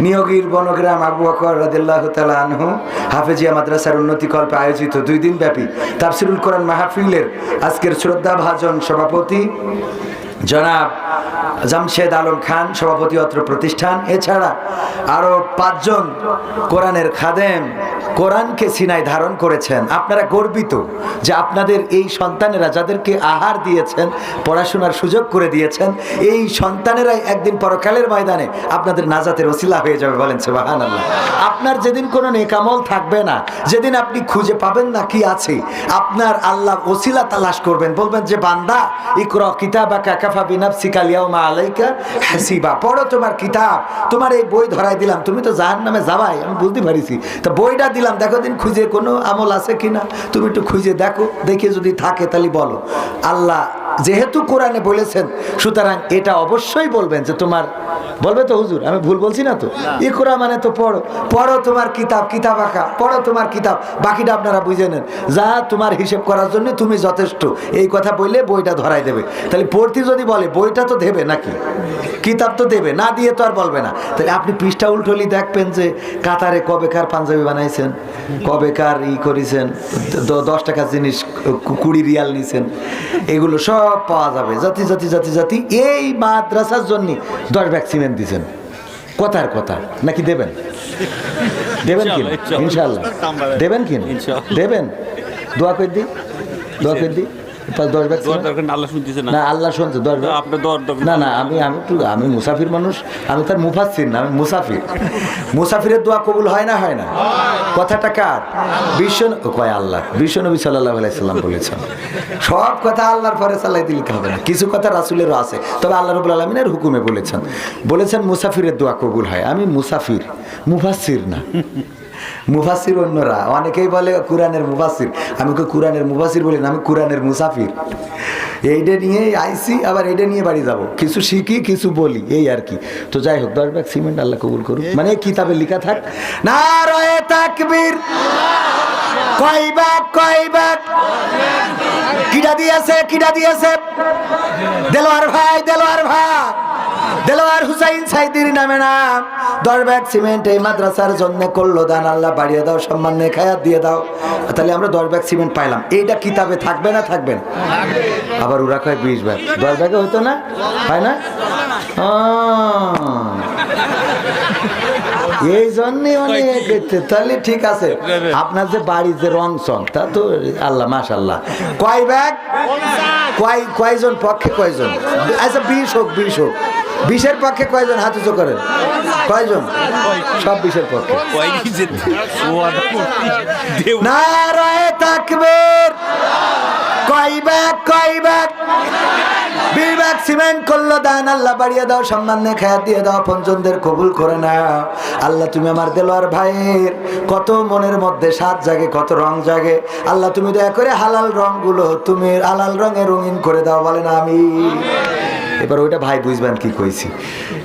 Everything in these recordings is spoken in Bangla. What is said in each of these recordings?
নিয়োগীর বনগ্রাম আবু রাদিল্লাহ তালা আনহু হাফেজিয়া মাদ্রাসার উন্নতি কল্পে আয়োজিত দুই দিন ব্যাপী তাফসিরুল কোরআন মাহফিলের আজকের শ্রদ্ধা ভাজন সভাপতি জনাব জামশেদ আলম খান সভাপতি অত্র প্রতিষ্ঠান। এছাড়া আরও পাঁচজন কোরআনের খাদেম কোরআনকে সিনায় ধারণ করেছেন। আপনারা গর্বিত যে আপনাদের এই সন্তানেরা যাদেরকে আহার দিয়েছেন, পড়াশোনার সুযোগ করে দিয়েছেন, এই সন্তানেরাই একদিন পরকালের ময়দানে আপনাদের নাজাতের ওসিলা হয়ে যাবে বলেন সুবাহান আল্লাহ আপনার যেদিন কোনো নেকামল থাকবে না, যেদিন আপনি খুঁজে পাবেন না কি আছে, আপনার আল্লাহ ওসিলা তালাশ করবেন। বলবেন যে, বান্দা, ইকর কিতাবা কাকাফা বিনাফসি কালিয়াউমা আলাইকা হাসিবা। পড়ো তোমার কিতাব। তোমার এই বই ধরাই দিলাম। তুমি তো জাহান নামে যাবাই, আমি বুঝতে পারিছি। তা বইটা দিলাম। দেখো দিন খুঁজে কোনো আমল আছে কিনা? তুমি একটু খুঁজে দেখো, দেখে যদি থাকে তাহলে বলো। আল্লাহ যেহেতু কোরআনে বলেছেন সুতরাং এটা অবশ্যই বলবেন যে তোমার বলবে তো হুজুর আমি ভুল বলছি না তো? ইকরা মানে তো পড়ো পড়ো তোমার কিতাব কিতাব আঁকা পড়ো তোমার কিতাব বাকিটা আপনারা বুঝে নেন। যা তোমার হিসেব করার জন্য তুমি যথেষ্ট এই কথা বললে বইটা ধরাই দেবে। তাহলে পড়তে যদি বলে বইটা তো দেবে নাকি? কিতাব তো দেবে না দিয়ে তো আর বলবে না। তাহলে আপনি পৃষ্ঠা উল্টোলি দেখবেন যে কাতারে কবেকার পাঞ্জাবি বানাইছেন কবেকার ই করেছেন দশ টাকার জিনিস কুড়ি রিয়াল নিছেন এগুলো সব পাওয়া যাবে। জাতি জাতি জাতি জাতি এই মাদ্রাসার জন্য দশ ব্যাগ সিমেন্ট দিচ্ছেন কথার কথা। নাকি দেবেন? দেবেন কি ইনশাল্লাহ দেবেন কি দেবেন? দোয়া করে দিই। দোয়া করে দিই। না, আল্লাহ শুনছে দশ না না আমি আমি একটু আমি মুসাফির মানুষ আমি তার মুফাসির না আমি মুসাফির। মুসাফিরের দোয়া কবুল হয় না হয় না? কথাটা কার? বিশ্ব কয় আল্লাহ বিশ্ব নবী সাল্লাহ আলাইসাল্লাম বলেছেন সব কথা আল্লাহর পরে চালাই দিলে হবে না কিছু কথা রাসুলেরও আছে তবে আল্লাহ রবুল আলমিনের হুকুমে বলেছেন বলেছেন মুসাফিরের দোয়া কবুল হয় আমি মুসাফির মুফাসির না। মুফাসির অন্যরা। অনেকেই বলে কোরআনের মুফাসির। আমি তো কোরআনের মুফাসির বলি না, আমি কোরআনের মুসাফির। এইটা নিয়ে আইসি, আবার এইটা নিয়ে বাড়ি যাব। কিছু শিখি, কিছু বলি, এই আর কি। তো যাই হোক, দশ ব্যাগ সিমেন্ট আল্লাহ কবুল করুন মানে কিতাবে লেখা থাক। না রয়ে তাকবীর। কয় ব্যাগ কিটা দিয়েছে কিটা দিয়েছে? দেলোয়ার ভাই দেলোয়ার ভাই। দেলোয়ার হুসাইন সাইদির নামে নাম। দশ ব্যাগ সিমেন্ট এই মাদ্রাসার জন্য করল দান। আল্লাহ বাড়িয়ে দাও, সম্মান খায়াত দিয়ে দাও। তাহলে আমরা দশ ব্যাগ সিমেন্ট পাইলাম। এইটা কিতাবে থাকবে না থাকবে না আবার ওরা কয় বিশ ব্যাগ। দশ ব্যাগে হইতো না? হয় না? এই জন্যই অনেক তাহলে ঠিক আছে। আপনার যে বাড়ির যে রং সং তা তো আল্লাহ মাশাল্লাহ কয় ব্যাগ? কয় কয়জন পক্ষে কয়জন? আচ্ছা বিশ হোক বিশ হোক। বিশের পক্ষে কয়জন হাত উঁচু করেন? কয়জন? সব বিশের পক্ষে। কয় কি যে দেও না রয়ে তাকবীর। কয় ব্যাগ কয় ব্যাগ বিশ ব্যাগ সিমেন্ট করল, দান আল্লাহ বাড়িয়ে দাও, সম্মান নিয়ে খায়া দিয়ে দাও পঞ্চমদের কবুল করে নাও। আল্লাহ, তুমি আমার দেলোয়ার ভাইয়ের। কত মনের মধ্যে সাত জাগে, কত রং জাগে। আল্লাহ, তুমি দয়া করে হালাল রংগুলো তুমি হালাল রঙে রঙিন করে দাও, বলেন আমি এবার ওইটা ভাই বুঝবেন কি কইছি।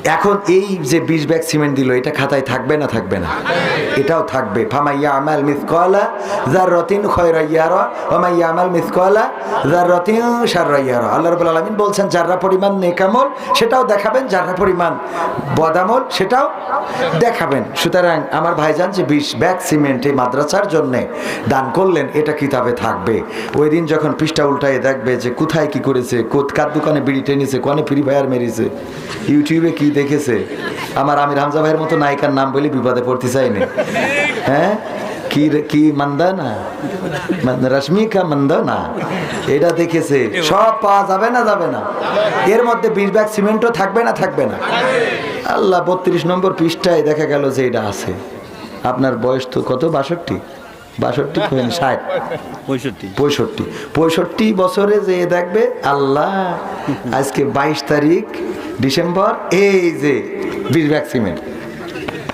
এখন এই যে বিশ ব্যাগ সিমেন্ট দিল, এটা খাতায় থাকবে না থাকবে না? এটাও থাকবে। ফামাইয়া আমাল মিসকলা যার রতিন খয়রাইয়ার ওমাইয়া আমাল মিসকলা যার রতিন সারাইয়ার আল্লাহ রবুল আলমিন বলছেন, যাররা পরিমাণ নেকামল সেটাও দেখাবেন। যাররা পরিমাণ বদামল সেটাও দেখাবেন। সুতরাং আমার ভাইজান যে বিশ ব্যাগ সিমেন্ট এই মাদ্রাসার জন্যে দান করলেন, এটা কিতাবে থাকবে। ওই দিন যখন পৃষ্ঠা উল্টায় দেখবে যে কোথায় কি করেছে কোথ- কার দোকানে বিড়ি টেনেছে, কনে ফ্রি ফায়ার মেরেছে। ইউটিউবে কি দেখেছে? আমার আমির হামজা ভাইয়ের মতো নায়িকার নাম বলে বিপদে পড়তে চাইনি। হ্যাঁ? কি কি মান্দা না রশ্মিকা মান্দা না এটা দেখেছে। সব পাওয়া যাবে না যাবে না। এর মধ্যে বিশ ব্যাগ সিমেন্টও থাকবে না থাকবে না। আল্লাহ বত্রিশ নম্বর পৃষ্ঠায় দেখা গেল যে এটা আছে। আপনার বয়স তো কত? বাষট্টি? বাষট্টি ষাট। পঁয়ষট্টি। পঁয়ষট্টি। পঁয়ষট্টি বছরে যে দেখবে আল্লাহ আজকে বাইশ তারিখ ডিসেম্বর এই যে বিশ ব্যাগ সিমেন্ট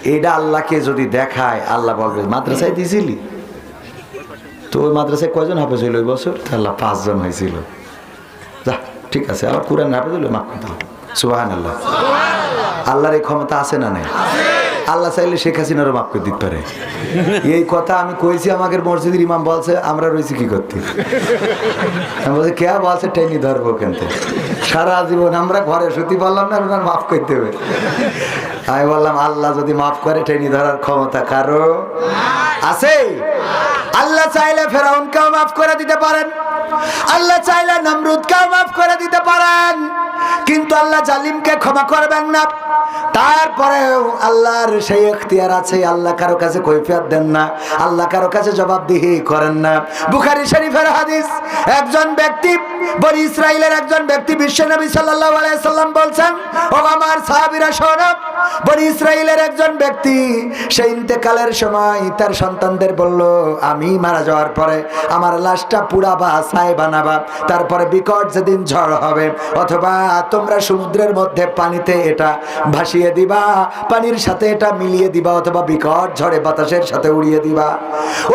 এটা আল্লাহকে যদি দেখায় আল্লাহ বলবে মাদ্রাসায় দিয়েছিলি তো ওই মাদ্রাসায় কয়জন হাফেজ হইল ওই বছর? আল্লাহ পাঁচজন হয়েছিল যা ঠিক আছে আবার কোরআন হাফেজ হইল মাফ সুবাহান আল্লাহ আল্লাহর এই ক্ষমতা আছে না নাই? আল্লাহ চাইলে শেখ হাসিনারও মাফ করে দিতে পারে। এই কথা আমি কইছি আমাকে মসজিদের ইমাম বলছে, আমরা রয়েছি কি করতে? বলছি, কে বলছে, টেনি ধরবো কেনতে সারা জীবন আমরা ঘরে শুতি বললাম না ওনার মাফ করতে হবে। আমি বললাম, আল্লাহ যদি মাফ করে, টেনি ধরার ক্ষমতা কারও আছে? আল্লাহ চাইলে ফেরাউনকেও মাফ করে দিতে পারেন। আল্লাহ চাইলে নমরুদকেও মাফ করে দিতে পারেন। কিন্তু আল্লাহ জালিমকে ক্ষমা করবেন না। তারপরেও আল্লাহর সেই এখতিয়ার আছে, আল্লাহ কারও কাছে কৈফিয়ত দেন না, আল্লাহ কারও কাছে জবাবদিহি করেন না। বুখারী শরীফের হাদিস, একজন ব্যক্তি, বনি ইসরাইলের একজন ব্যক্তি বিশ্বনবী সাল্লাল্লাহু আলাইহি সাল্লাম বলছেন ও আমার সাহাবীরা, শোনো, বনি ইসরাইলের একজন ব্যক্তি সেই ইন্তেকালের সময় তার সন্তানদের বলল, আমি মারা যাওয়ার পরে আমার লাশটা পুড়াবা ছাই বানাবা তারপরে বিকট যেদিন ঝড় হবে, অথবা তোমরা সমুদ্রের মধ্যে পানিতে এটা ভাসিয়ে দিবা, পানির সাথে এটা মিলিয়ে দিবা অথবা বিকট ঝড়ে বাতাসের সাথে উড়িয়ে দিবা।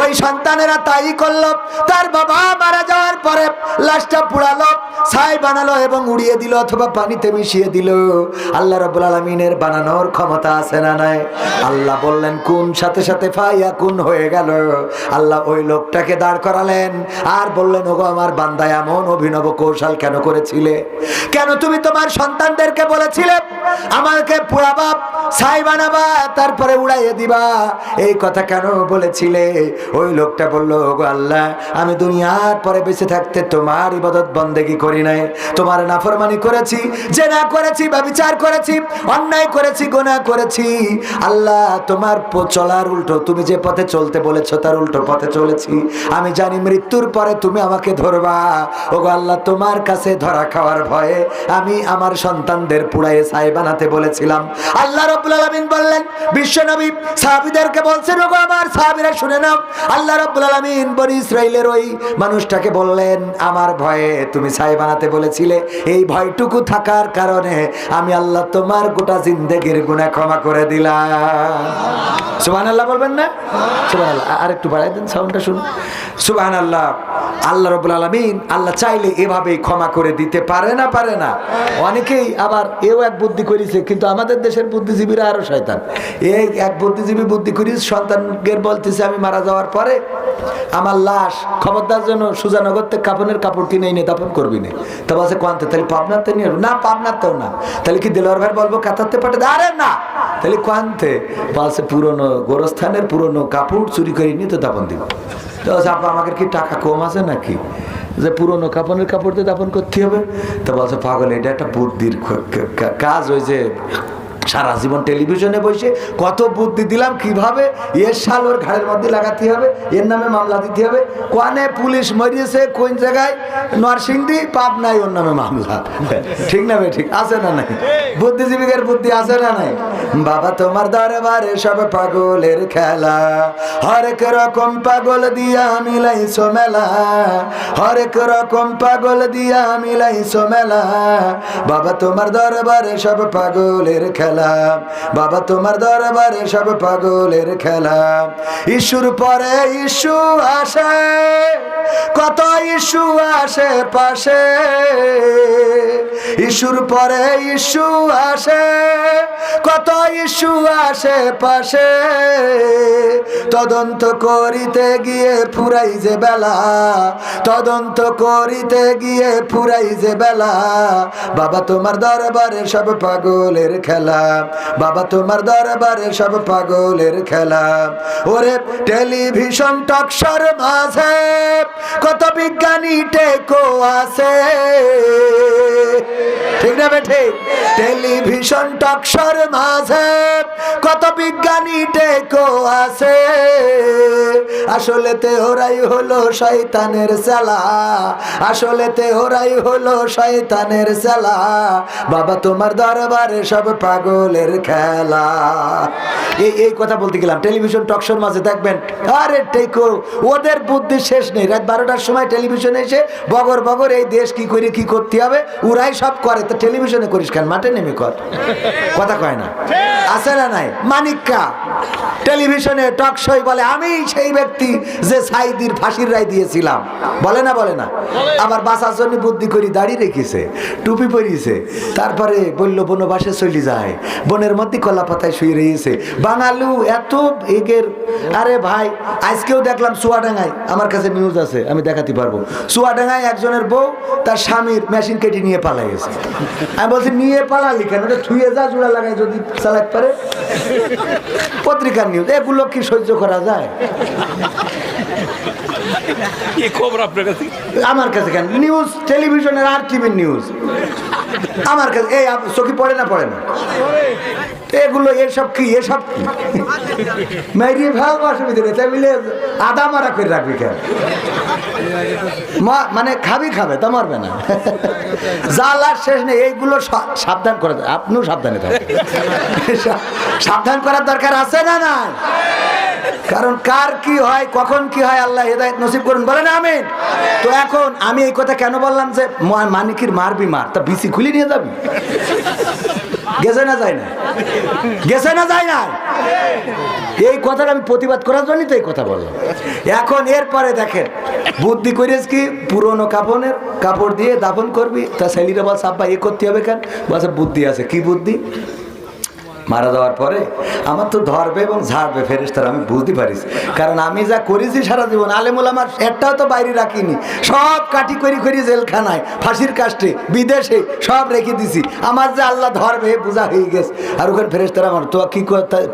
ওই সন্তানেরা তাই করল, তার বাবা মারা যাওয়ার পরে লাশটা পুড়ালো, ছাই বানালো এবং উড়িয়ে দিল অথবা পানিতে মিশিয়ে দিল। আল্লাহ রব্বুল আলমিনের বানানোর ক্ষমতা আছে না নাই? আল্লাহ বললেন কোন সাথে সাথে ফাইয়া কোন হয়ে গেল। আল্লাহ ওই লোকটাকে দাঁড় করালেন আর বললেন, ওগো, আমার বান্দা এমন অভিনব কৌশল কেন করেছিলে? কেন তুমি তোমার সন্তানদেরকে বলেছিলে আমাকে পুরাবা ছাই বানাবা, তারপরে উড়াইয়ে দিবা। এই কথা কেন বলেছিলে? ওই লোকটা বলল, ওগো আল্লাহ, আমি দুনিয়ার পরে বেঁচে থাকতে তোমার ইবাদত বন্দেগি করি নাই। তোমার নাফরমানি করেছি যে না করেছি বা বিচার করেছি, অন্যায় করেছি, গোনা করেছি। আল্লাহ, তোমার চলার উল্টো, তুমি যে পথে চলতে বলেছ, তার উল্টো পথে চলেছি। আমি জানি মৃত্যুর পরে তুমি আমাকে ধরবা। ওগো আল্লাহ, তোমার কাছে ধরা খাওয়ার ভয়ে আমি আমার সন্তানদের পুড়াইয়ে ছাই বানাতে বলেছিলাম। আল্লাহ রব্বুল আলামিন বললেন বিশ্বনবী সাহাবীদেরকে বলছেন, ওগো আমার সাহাবীরা, শুনে নাও। আল্লাহ রব্বুল আলামিন বনি ইসরাইলের ওই মানুষটাকে বললেন, আমার ভয়ে তুমি ছাই বানাতে বলেছিলে। এই ভয়টুকু থাকার কারণে আমি আল্লাহ তোমার গোটা জিন্দেগির গুনাহ ক্ষমা করে দিলাম। সুবহানাল্লাহ বলবেন না? সুবহানাল্লাহ আর একটু বাড়াই দেন সাউন্ডটা শুনুন। সুবহানাল্লাহ, আল্লাহ রব্বুল আলামিন আল্লাহ চাইলে এভাবেই ক্ষমা করে দিতে পারে না পারে না। অনেকেই আবার এও এক বুদ্ধি করেছে কিন্তু আমাদের দেশের বুদ্ধিজীবীরা আরও শয়তান। এই এক বুদ্ধিজীবী বুদ্ধি করিস সন্তানকে বলতেছে আমি মারা যাওয়ার পরে আমার লাশ খবরদার জন্য সুজানগর থেকে কাপনের কাপড় কিনে এনে দাপন করবি না। তা বলছে কোয়ান্তে? তাহলে পাবনাতে নিয়ে আসব?" না পাবনাতেও না। তাহলে কি দিলওয়ার ভাই বলব কাতারতে পাঠে আরে না। তাহলে কোয়ান্তে? বলছে পুরনো গোরস্থানের পুরনো কাপড় চুরি করে নিয়ে তো দাপন দিব। তো বলছে, আপা আমাকে কি টাকা কম আছে নাকি? যে পুরনো কাপড়ের কাপড় দিয়ে দাপন করতে হবে। তো বলছে, পাগল, এটা একটা বুদ্ধির কাজ ওই যে সারা জীবন টেলিভিশনে বসে কত বুদ্ধি দিলাম, কীভাবে? এর সাল ওর ঘাড়ের মধ্যে লাগাতে হবে, এর নামে মামলা দিতে হবে। কোয়ানে পুলিশ মরিয়েছে, কোন জায়গায়? নরসিংদী পাপ নাই ওর নামে মামলা। ঠিক না ঠিক আছে না নাই? বুদ্ধিজীবীদের বুদ্ধি আছে না নাই? বাবা, তোমার দরবারে সব পাগলের খেলা। হরেক রকম পাগল দিয়া মিলাইছো মেলা। হরেক রকম পাগল দিয়া মিলাইছো মেলা। বাবা, তোমার দরবারে সব পাগলের খেলা। বাবা, তোমার দরবারে সব পাগলের খেলা। ইস্যুর পরে ইস্যু আসে, কত ইস্যু আসে পাশে। ইস্যুর পরে ইস্যু আসে কত ইস্যু আসে পাশে। তদন্ত করিতে গিয়ে ফুরাই যে বেলা। তদন্ত করিতে গিয়ে ফুরাই যে বেলা। বাবা তোমার দরবারে সব পাগলের খেলা। বাবা তোমার দরবারে সব পাগলের খেলা। ওরে টেলিভিশন টকশর মাঝে কত বিজ্ঞানী টেকো আছে। ঠিক। বেঠে টেলিভিশন টকশর মাঝে কত বিজ্ঞানী টেকো আছে। আসলে তে ওরাই হলো শয়তানের চালা। আসলে তে ওরাই হলো শয়তানের চালা। বাবা, তোমার দরবারে সব পাগলের খেলা। এই এই কথা বলতে গেলাম। টেলিভিশন টকশোর মাঝে দেখবেন, আরে টেকো ওদের বুদ্ধি শেষ নেই। রাত বারোটার সময় টেলিভিশনে এসে বগর বগর এই দেশ কি করে, কি করতে হবে? ওরাই সব করে। তো টেলিভিশনে করিস কেন? মাঠে নেমে কর। কথা কয় না। আছে না নাই? মানিক্কা টেলিভিশনে টক শোয় বলে, আমি সেই ব্যক্তি যে সাইদির ফাঁসির রায় দিয়েছিলাম। বলে না বলে না। আবার বাঁচার জন্য বুদ্ধি করি, দাড়ি রেখেছে, টুপি পরিয়েছে। তারপরে বলল বনবাসে চলে যায়। বনের মধ্যে কলা পাতায় শুয়ে রয়েছে। বাঙালু এত এগের। আরে ভাই, আজকেও দেখলাম চুয়াডাঙ্গায়, আমার কাছে নিউজ আছে, আমি দেখাতে পারব। চুয়াডাঙ্গায় একজনের বউ তার স্বামীর মেশিন কেটে নিয়ে পালাই গেছে আমি বলছি, নিয়ে পালালি কেন? ওটা থুয়ে যা, জোড়া লাগায় যদি চালাতে পারে। পত্রিকার নিউজ এগুলো কি সহ্য করা যায়? কি খবর আপনার কাছে? আমার কাছে কেন? নিউজ টেলিভিশনের আর টিভির নিউজ আমার কাছে, এই চোখে পড়ে না পড়ে না? এগুলো, এসব কি এসব কি? তাই মিলে আদা মারা করে রাখবি কেন? মানে খাবি খাবে, তা মারবে না। জালার শেষ নেই, এইগুলো সাবধান করে আপনিও সাবধানে থাকবেন সাবধান করার দরকার আছে না না কারণ কার কি হয়, কখন কি হয়, আল্লাহ হেদায়ত নসিব করুন, বলেন আমিন। তো এখন আমি এই কথা কেন বললাম যে মানিকির মারবি মার তা বিসি খুলে নিয়ে যাবি। গেছে না যায় না? গেছে না যায় না? এই কথাটা আমি প্রতিবাদ করার জন্যই তো এই কথা বললাম। এখন এরপরে দেখেন, বুদ্ধি করিস কি? পুরনো কাপড়ের কাপড় দিয়ে দাফন করবি। তা ছেলেরা বলছে, আব্বা, এ করতে হবে কেন? বলছে, বুদ্ধি আছে। কি বুদ্ধি? মারা যাওয়ার পরে আমার তো ধরবে এবং ঝাড়বে ফেরেস্তার আমি বুঝতে পারিস কারণ আমি যা করেছি সারা জীবন, আলেমুল আমার একটাও তো বাইরে রাখিনি। সব কাটি করি করি জেলখানায়, ফাঁসির কাস্টে বিদেশে সব রেখে দিছি। আমার যে আল্লাহ ধরবে বোঝা হয়ে গেছে। আর ওখানে ফেরেস্তারা আমার তো কি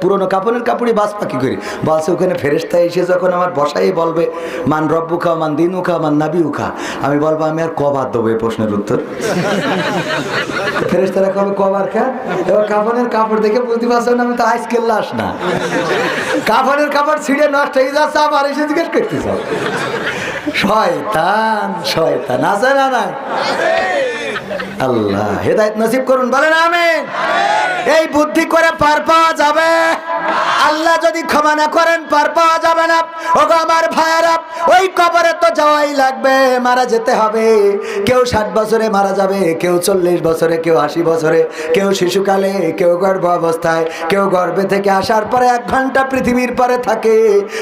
পুরোনো কাপড়ের কাপড়ই বাস পাখি করি। বলছে, ওখানে ফেরেস্তা এসে যখন আমার বসাই বলবে, মান রব্বু খা মান দিনু খা মান নাবি উখা আমি বলব, আমি আর কবার দেবো এই প্রশ্নের উত্তর। ফেরেস্তারা কবে কবার খা? এবার কাফনের কাপড় দেখে বুঝতে পারছেন আমি তো আইস আজকের লাশ না। কাপড়ের কাপড় ছিঁড়ে নষ্ট হয়ে যাচ্ছে, আবার এসে জিজ্ঞেস করতে চাও শয়তান শয়তান, আছে না না আল্লাহ, হেদায়ত নসিব করুন, বলেন আমিন। এই বুদ্ধি করে পার পাওয়া যাবে। আল্লাহ যদি ক্ষমা না করেন, পার পাওয়া যাবে না। ওগো আমার ভাইয়েরা, ওই কবরে তো যাওয়াই লাগবে, মারা যেতে হবে। কেউ ষাট বছরে মারা যাবে, কেউ চল্লিশ বছরে, কেউ আশি বছরে, কেউ শিশুকালে, কেউ গর্ভ অবস্থায়, কেউ গর্ভে থেকে আসার পরে এক ঘণ্টা পৃথিবীর পরে থাকে।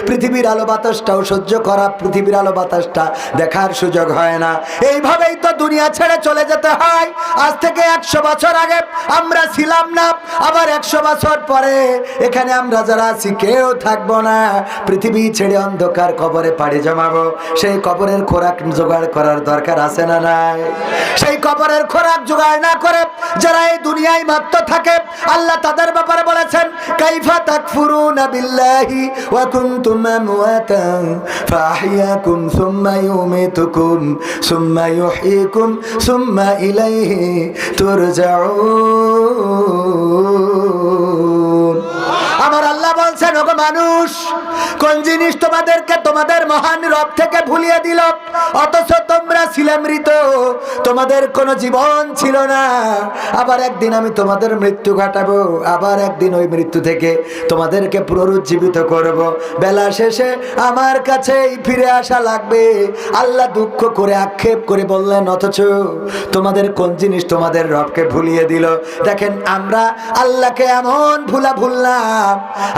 পৃথিবীর আলো বাতাসটাও সহ্য করা, পৃথিবীর আলো বাতাসটা দেখার সুযোগ হয় না। এইভাবেই তো দুনিয়া ছেড়ে চলে যেতে হয়। আজ থেকে একশো বছর আগে আমরা ছিলাম না আবার একশো বছর পরে এখানে আমরা যারা আছি, কেউ থাকব না। পৃথিবী ছেড়ে অন্ধকার কবরে পাড়ি জমাবো। সেই কবরের খোরাক জোগাড় করার দরকার আছে না নাই? সেই কবরের খোরাক জোগাড় না করে যারা এই দুনিয়ায় মাত্র থাকে, আল্লাহ তাদের ব্যাপারে বলেছেন, কাইফা তাকফুরুনা বিল্লাহি ওয়া কুনতুম আমওয়াতান ফাআহইয়াকুম সুম্মা ইউমিতুকুম, সুম্মা ইউহয়িকুম সুম্মা ইলাইহি তুরজাউন। আমার আল্লাহ বলছেন ওগো মানুষ কোন জিনিস তোমাদেরকে, তোমাদের মহান রব থেকে ভুলিয়ে দিল? অথচ তোমরা ছিলে মৃত, তোমাদের কোনো জীবন ছিল না। আবার একদিন আমি তোমাদের মৃত্যু ঘটাবো, আবার একদিন ওই মৃত্যু থেকে তোমাদেরকে পুনরুজ্জীবিত করব। বেলা শেষে আমার কাছেই ফিরে আসা লাগবে। আল্লাহ দুঃখ করে, আক্ষেপ করে বললেন, অথচ তোমাদের কোন জিনিস তোমাদের রবকে ভুলিয়ে দিল? দেখেন, আমরা আল্লাহকে এমন ভুলা ভুললাম।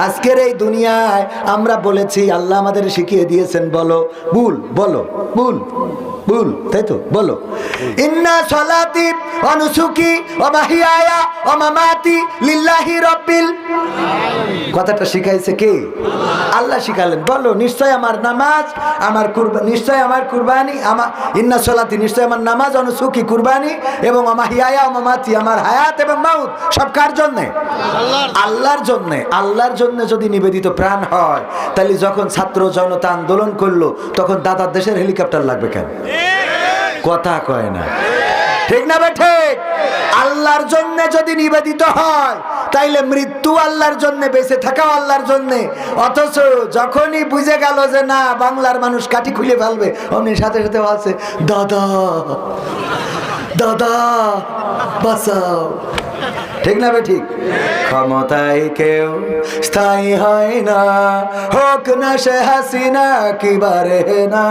আজকের এই দুনিয়ায় আমরা বলেছি আল্লাহ আমাদের শিখিয়ে দিয়েছেন বলো ভুল বলো ভুল। ভুল তাই তো? বলো। ইন্না সলাতি অনুসুকি অমাহিয়ায়া অমামাতি লিল্লাহি রব্বিল কথাটা শিখাইছে কে? আল্লাহ শিখালেন। বলো নিশ্চয় আমার নামাজ আমার কুরবানি নিশ্চয় আমার কুরবানি আমার ইন্না সলাতি নিশ্চয় আমার নামাজ অনুসুকি কুরবানি এবং আমার হিয়ায়া মামাতি আমার হায়াত এবং মাউত সব কার জন্যে? আল্লাহর জন্যে। আল্লাহর জন্য যদি নিবেদিত প্রাণ হয় তাহলে যখন ছাত্র জনতা আন্দোলন করল তখন দাদার দেশের হেলিকপ্টার লাগবে কেন? কথা কয় না। ঠিক না বে ঠিক? আল্লাহর জন্য যদি নিবেদিত হয়, তাইলে মৃত্যু আল্লাহর জন্য, বেঁচে থাকাও আল্লাহর জন্য। অথচ যখনই বুঝে গেল যে না, বাংলার মানুষ কাটি খুলে ফেলবে, অমনি সাথে সাথে আছে দাদা দাদা, বাঁচাও। ঠিক না ঠিক? ক্ষমতায় কেউ স্থায়ী হয় না। হোক না সে হাসি না কি বারে না,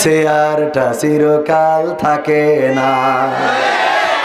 সে আরটা চিরকাল থাকে না।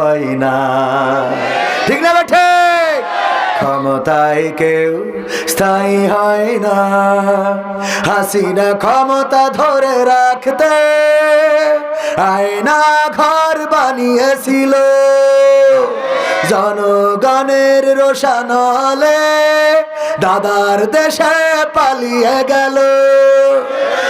কয় না। ঠিক না বেঠে ক্ষমতায় কেউ স্থায়ী হয় না। হাসিনা ক্ষমতা ধরে রাখতে আয়না ঘর বানিয়েছিল। জনগণের রোশানলে দাদার দেশে পালিয়ে গেল।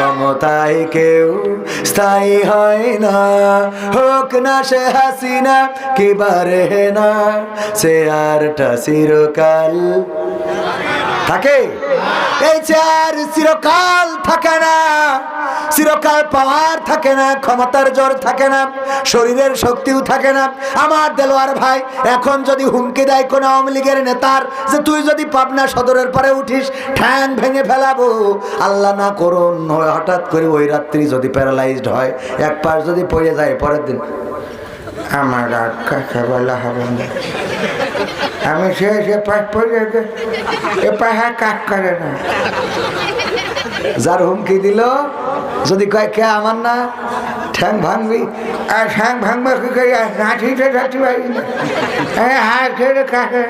ক্ষমতায় কেউ স্থায়ী হয় না। হোক না সে হাসিনা, কি বারে না সে আরটা চিরকাল থাকে? এই চেয়ার চিরকাল থাকে না। চিরকাল পাওয়ার থাকে না, ক্ষমতার জোর থাকে না, শরীরের শক্তিও থাকে না। আমার দেলোয়ার ভাই, এখন যদি হুমকি দেয় কোনো আওয়ামী লীগের নেতার, যে তুই যদি পাবনা সদরের পরে উঠিস, ঠ্যাং ভেঙে ফেলাবো। আল্লাহ না করুন, হঠাৎ করে ওই রাত্রি যদি প্যারালাইজড হয়, এক পাশ যদি পড়ে যায়, পরের দিন। আমার আর কাছে বলা হবে না? আমি সে সে পাশ পড়ে এ পাহা কাজ করে না। যার হুমকি দিল, যদি কয়, কে আমার না? ঠ্যাং ভাঙবি? আর ঠ্যাং ভাঙবা কি করে? হাঁটিতে যাচ্ছি পারি হাত ছেড়ে কাকে?